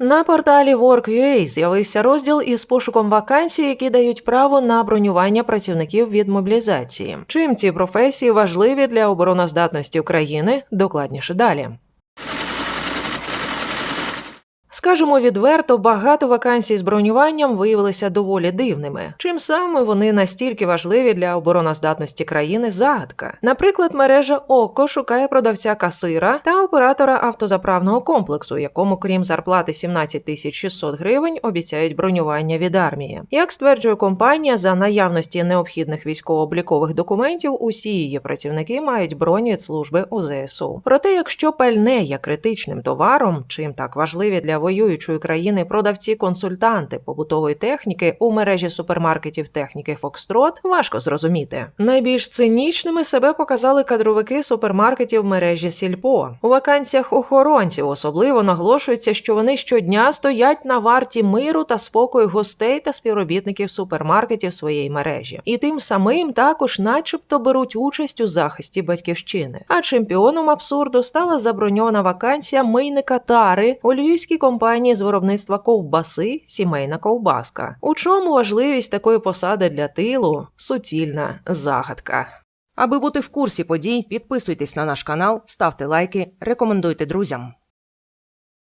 На порталі Work.ua з'явився розділ із пошуком вакансій, які дають право на бронювання працівників від мобілізації. Чим ці професії важливі для обороноздатності України? Докладніше далі. Скажемо відверто, багато вакансій з бронюванням виявилися доволі дивними. Чим саме вони настільки важливі для обороноздатності країни загадка. Наприклад, мережа ОКО шукає продавця касира та оператора автозаправного комплексу, якому, крім зарплати 17 тисяч 600 гривень, обіцяють бронювання від армії. Як стверджує компанія, за наявності необхідних військово-облікових документів, усі її працівники мають бронь від служби у ЗСУ. Проте, якщо пальне є критичним товаром, чим так важливі для воюючої країни продавці-консультанти побутової техніки у мережі супермаркетів техніки Фокстрот, важко зрозуміти. Найбільш цинічними себе показали кадровики супермаркетів мережі Сільпо. У вакансіях охоронців особливо наголошується, що вони щодня стоять на варті миру та спокою гостей та співробітників супермаркетів своєї мережі, і тим самим також, начебто, беруть участь у захисті батьківщини. А чемпіоном абсурду стала заброньована вакансія мийника тари у львівській компанії з виробництва ковбаси Сімейна ковбаска. У чому важливість такої посади для тилу суцільна загадка. Аби бути в курсі подій, підписуйтесь на наш канал, ставте лайки, рекомендуйте друзям.